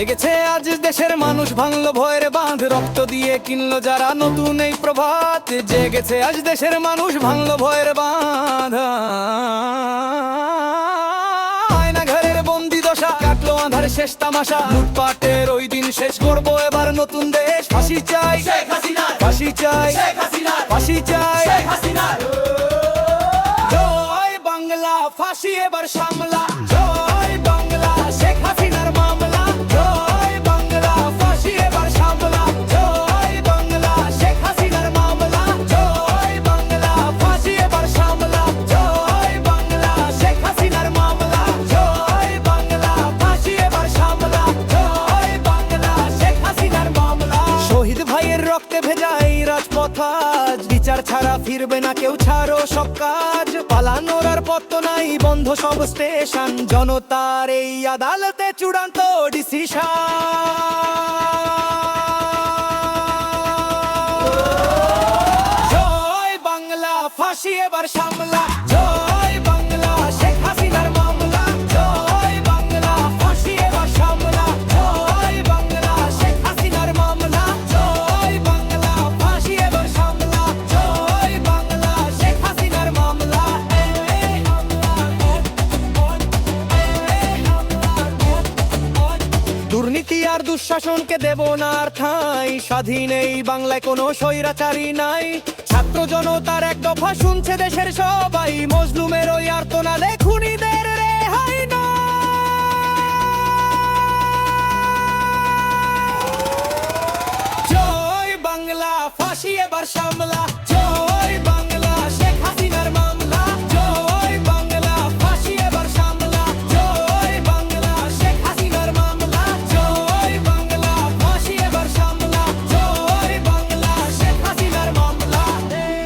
জেগেছে আজ দেশের মানুষ ভাঙলো ভয়ের বাঁধ রক্ত দিয়ে কিনলো যারা নতুন এই প্রভাত। জেগেছে আজ দেশের মানুষ ভাঙলো ভয়ের বাঁধ। আয়না ঘরের বন্দি দশা কাটলো আধার শেষ তামাশা। লুটপাটের ওই দিন শেষ করব এবার নতুন দেশ। ফাঁসি চাই ফাঁসি চাই ফাঁসি চাই। জয় বাংলা ফাঁসি এবার সামলা। রক্তে ভেজা এই রাজপথ, আজ বিচার ছাড়া ফিরবে না কেউ, ছাড়ো সব কাজ। পালানোর আর পত্ত নাই, বন্ধ সব স্টেশন। জনতার এই আদালতে চূড়ান্ত ডিসিশন জয় বাংলা, ফাঁসি এবার সামলা। জয় দুর্নীতি আর দুঃশাসনকে দেব না আর ঠাঁই। স্বাধীন এই বাংলায় কোনো স্বৈরাচারী নাই। ছাত্র জনতার এক দফা শুনছে দেশের সবাই। মজলুমের ওই আর্তনাদে খুনিদের রেহাই না জয় বাংলা, ফাঁসি এবার সামলা। জয়